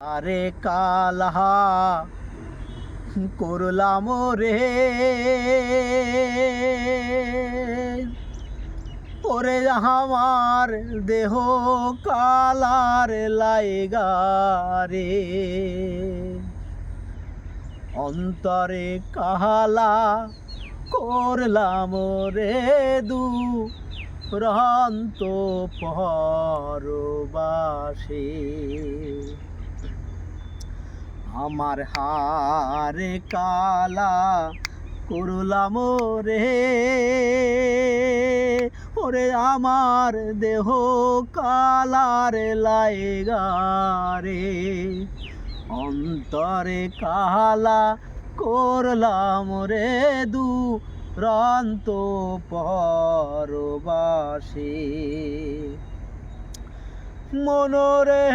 আরে কালহা, করলাম রে ওরে আমার দেহ কালার লাইগা রে। অন্তরে কাহালা করলাম রে দু রন্ত পরবাসী। আমার হারে কালা করলাম রে ওরে আমার দেহ কালার লাইগারে অন্তরে কালা করলাম রে দু রান্ত পরবাসী। মনরে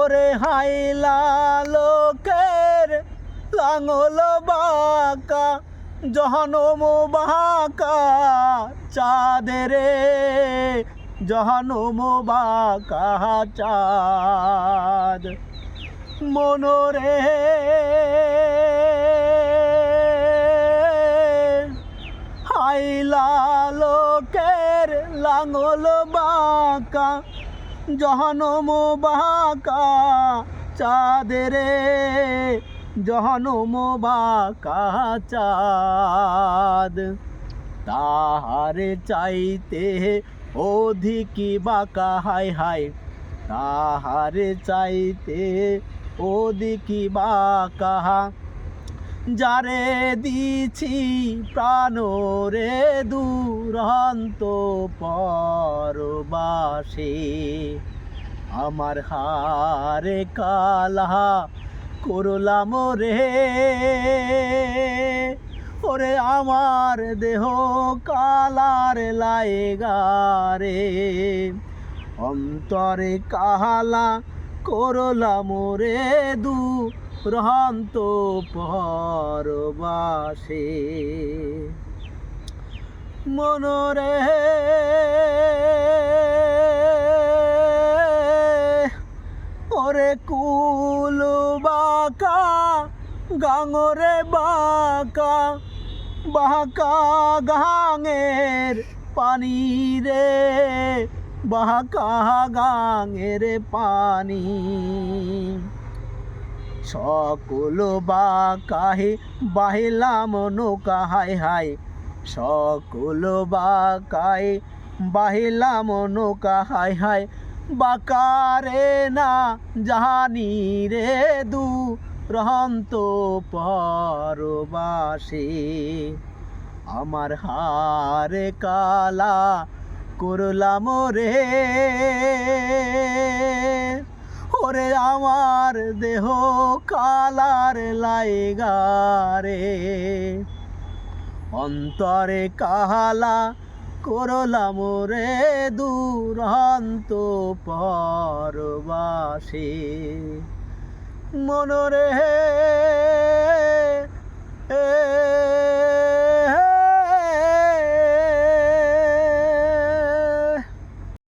ওরে হাইলা লোকের লাঙল বাঁকা জহনম বাঁকা চাঁদেরে জহনম বাঁকা চাঁদ। মনরে হাইলা লোকের লাঙল বাঁকা জহনম বাঁকা চাঁদেরে জহনম বাঁকা চাঁদ। তাহারে চাইতে অধিকি বাঁকা, হাই হাই। তাহারে চাইতে ওদিকি বাঁকা। যারে দিছি প্রাণ রে দুরন্ত পরবাসে, আমার হারে কালা করলাম রে। ওরে আমার দেহ কালার লাইগারে অন্তরে কাহালা করলাম রে দু রহন্ত পরবাসে মনরে ওরে কুল বাঁকা, গাঙরে বাঁকা বাঁকা গাঙের পানি রে, বাঁকা গাঙের পানি। সকল বাঁকাহে বাহিলাম নৌকা হাই হাই সকল বাঁকায় বাহিলাম নৌকা হাই হাই বাকারে না জাহানি রে দু রহন্ত পরবাসী। আমার হারে কালা করলাম রে। ওরে আমার দেহ কালার লাইগারে অন্তরে কাহালা করলাম রে দুরন্ত পরবাসী। মনরে